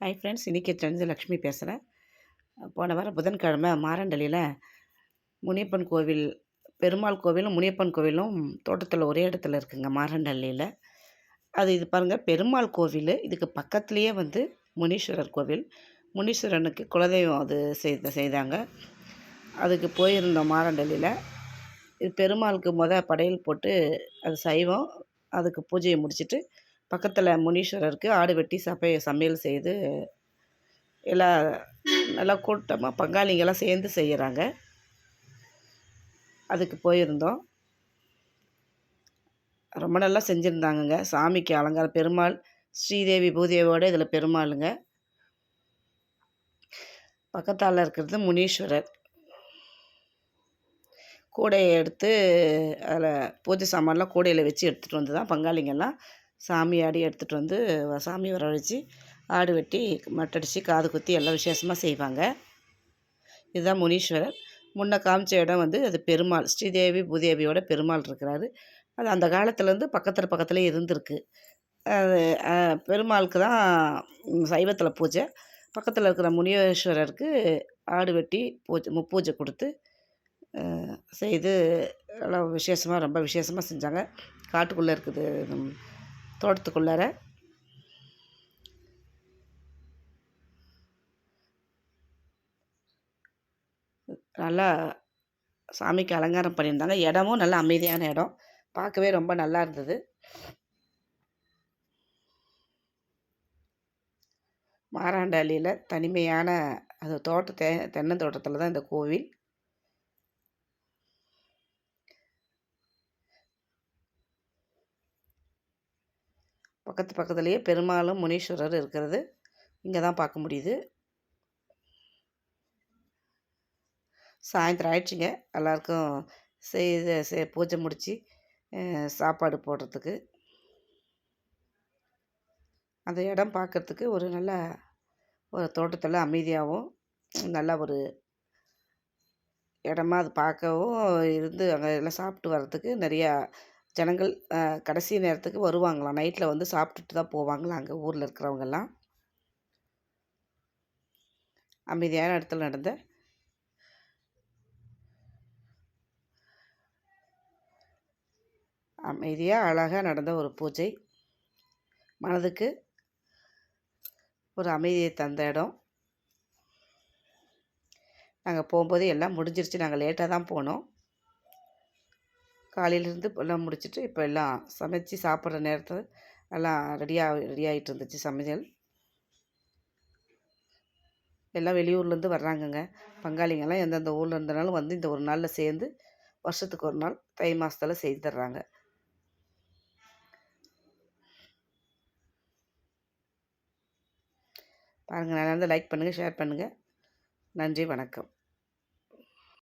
Hi friends இன்றைக்கி தெரிஞ்ச லக்ஷ்மி பேசுகிறேன் போன வாரம் புதன்கிழமை மாரண்டலியில் முனியப்பன் கோவில் பெருமாள் கோவிலும் முனியப்பன் கோவிலும் தோட்டத்தில் ஒரே இடத்துல இருக்குங்க மாரண்டல்லியில் அது இது பாருங்கள் பெருமாள் கோவில் இதுக்கு பக்கத்துலேயே வந்து முனீஸ்வரர் கோவில். முனீஸ்வரனுக்கு குலதெய்வம் அது செய்த செய்தாங்க. அதுக்கு போயிருந்தோம் மாரண்டல்லியில் இது பெருமாளுக்கு முத படையல் போட்டு அது சைவம் அதுக்கு பூஜையை முடிச்சுட்டு பக்கத்தில் முனீஸ்வரருக்கு ஆடு வெட்டி சபை சமையல் செய்து எல்லாம் நல்லா கூட்டமாக பங்காளிங்கெல்லாம் சேர்ந்து செய்கிறாங்க அதுக்கு போயிருந்தோம். ரொம்ப நல்லா செஞ்சுருந்தாங்கங்க. சாமிக்கு அலங்காரம் பெருமாள் ஸ்ரீதேவி பூதேவியோட இதில் பெருமாளுங்க. பக்கத்தால் இருக்கிறது முனீஸ்வரர். கூடையை எடுத்து அதில் பூஜை சாமான்லாம் கூடையில் வச்சு எடுத்துகிட்டு வந்து தான் பங்காளிங்கெல்லாம் சாமி ஆடி எடுத்துகிட்டு வந்து சாமி வரவழைச்சி ஆடு வெட்டி மட்டடிச்சு காது குத்தி எல்லாம் விசேஷமாக செய்வாங்க. இதுதான் முனீஸ்வரர். முன்ன காமிச்ச இடம் வந்து அது பெருமாள் ஸ்ரீதேவி பூதேவியோட பெருமாள் இருக்கிறாரு. அது அந்த காலத்துலேருந்து பக்கத்தில் பக்கத்தில் இருந்திருக்கு. அது பெருமாளுக்கு தான் சைவத்தில் பூஜை. பக்கத்தில் இருக்கிற முனீஸ்வரருக்கு ஆடு வெட்டி பூஜை முப்பூஜை கொடுத்து செய்து எல்லாம் விசேஷமாக ரொம்ப விசேஷமாக செஞ்சாங்க. காட்டுக்குள்ளே இருக்குது தோட்டத்துக்குள்ளார. நல்லா சாமிக்கு அலங்காரம் பண்ணியிருந்தாங்க. இடமும் நல்லா அமைதியான இடம். பார்க்கவே ரொம்ப நல்லா இருந்தது. மாராண்டாளியில் தனிமையான அது தோட்ட தென்னந்தோட்டத்தில் தான் இந்த கோவில். பக்கத்து பக்கத்துலேயே பெருமாளும் முனீஸ்வரர் இருக்கிறது. இங்கே தான் பார்க்க முடியுது. சாயந்தரம் ஆயிடுச்சுங்க. எல்லாருக்கும் செய்து செ பூஜை முடித்து சாப்பாடு போடுறதுக்கு. அந்த இடம் பார்க்குறதுக்கு ஒரு நல்ல ஒரு தோட்டத்தில் அமைதியாகவும் நல்ல ஒரு இடமா அது பார்க்கவும் இருந்து அங்கே எல்லாம் சாப்பிட்டு வர்றதுக்கு நிறையா ஜனங்கள் கடைசி நேரத்துக்கு வருவாங்களாம். நைட்டில் வந்து சாப்பிட்டுட்டு தான் போவாங்களாம் அங்கே ஊரில் இருக்கிறவங்கெல்லாம்? அமைதியான இடத்துல நடந்த அமைதியாக அழகாக நடந்த ஒரு பூஜை. மனதுக்கு ஒரு அமைதியை தந்த இடம். நாங்கள் போகும்போது எல்லாம் முடிஞ்சிருச்சு. நாங்கள் லேட்டாக தான் போனோம். காலையிலேருந்து எல்லாம் முடிச்சுட்டு இப்போ எல்லாம் சமைச்சு சாப்பிட்ற நேரத்தில் எல்லாம் ரெடியாக ரெடி ஆகிட்டு இருந்துச்சு சமையல். எல்லாம் வெளியூர்லேருந்து வர்றாங்கங்க. பங்காளிங்கெல்லாம் எந்தெந்த ஊரில் இருந்தனாலும் வந்து இந்த ஒரு நாளில் சேர்ந்து வருஷத்துக்கு ஒரு நாள் தை மாதத்தில் செய்து தர்றாங்க. பாருங்கள் நல்லா இருந்தால் லைக் பண்ணுங்கள் ஷேர் பண்ணுங்கள் நன்றி வணக்கம்.